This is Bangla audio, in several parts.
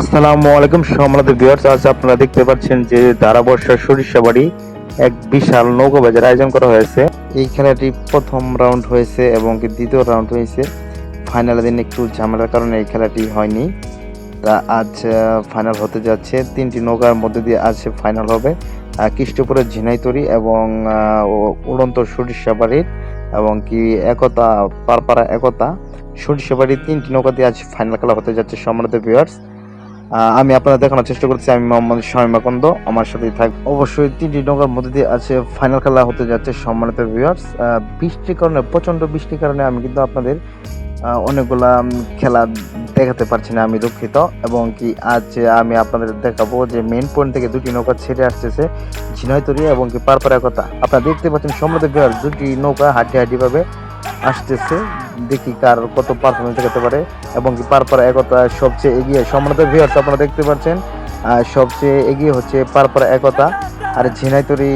আসসালামু আলাইকুম, সম্মানিত ভিউয়ার্স আজ আপনারা দেখতে পাচ্ছেন যে ধারাবর্ষা সরিষাবাড়ি এক বিশাল নৌকা বাজার আয়োজন করা হয়েছে। এই খেলাটি প্রথম রাউন্ড হয়েছে এবং দ্বিতীয় রাউন্ড হয়েছে। ফাইনালের দিন একটু ঝামেলার কারণে এই খেলাটি হয়নি। তা আজ ফাইনাল হতে যাচ্ছে। তিনটি নৌকার মধ্যে দিয়ে আজ ফাইনাল হবে। কৃষ্টপুরের ঝিনাইতরি এবং উড়ন্ত সরিষাবাড়ির এবং কি একতা, পারপাড়া একতা সরিষাবাড়ির তিনটি নৌকা দিয়ে আজ ফাইনাল খেলা হতে যাচ্ছে, সম্মানিত ভিউয়ার্স আমি আপনাদের দেখানোর চেষ্টা করছি আমি মোহাম্মদ শামীম আকন্দ। আমার সাথেই থাক। অবশ্যই তিনটি নৌকার মধ্যে দিয়ে আছে ফাইনাল খেলা হতে যাচ্ছে সম্মানিত ভিউয়ার্স বৃষ্টির কারণে প্রচণ্ড বৃষ্টির কারণে আমি কিন্তু আপনাদের অনেকগুলা খেলা দেখাতে পারছি না, আমি দুঃখিত। এবং কি আজ আমি আপনাদের দেখাবো যে মেন পয়েন্ট থেকে দুটি নৌকা ছেড়ে আসতেছে ঝিনাইতরি এবং কি পারপাড়া কথা। আপনারা দেখতে পাচ্ছেন সম্মানিত ভিউয়ার্স দুটি নৌকা হাড্ডি হাড্ডি ভাবে আসতেছে। দেখি কার কত পারফরমেন্স দেখাতে পারে এবং কি পারপাড়া একতা সবচেয়ে এগিয়ে সম্মানিত ভিউয়ার্স আপনারা দেখতে পাচ্ছেন সবচেয়ে এগিয়ে হচ্ছে পারপাড়া একতা। আর ঝিনাইতরি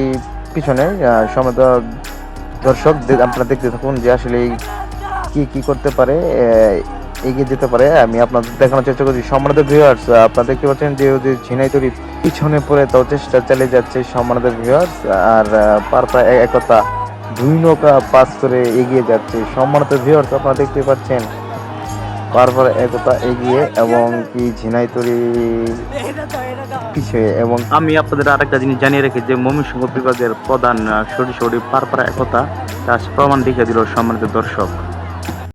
পিছনে সম্মানিত দর্শক আপনারা দেখতে থাকুন যে আসলে কি কি করতে পারে এগিয়ে যেতে পারে। আমি আপনাদের দেখানোর চেষ্টা করছি। সম্মানিত ভিউয়ার্স আপনারা দেখতে পাচ্ছেন যে যে ঝিনাইতরি পিছনে পড়ে তাও চেষ্টা চালিয়ে যাচ্ছে সম্মানিত ভিউয়ার্স আর পারপাড়া একতা দুই নৌকা পাস করে এগিয়ে যাচ্ছে। সম্মানিত ভিউয়ার্স আপনারা দেখতে পাচ্ছেন, বারবার একতা এগিয়ে এবং কি ঝিনাইতরি পিছিয়ে এবং আমি আপনাদের আরেকটা জিনিস জানিয়ে রেখে যে ময়মনসিংহ বিভাগের প্রধান সরি সরি পারপাড়া একতা, তার প্রমাণ দেখে দিল সম্মানিত দর্শক।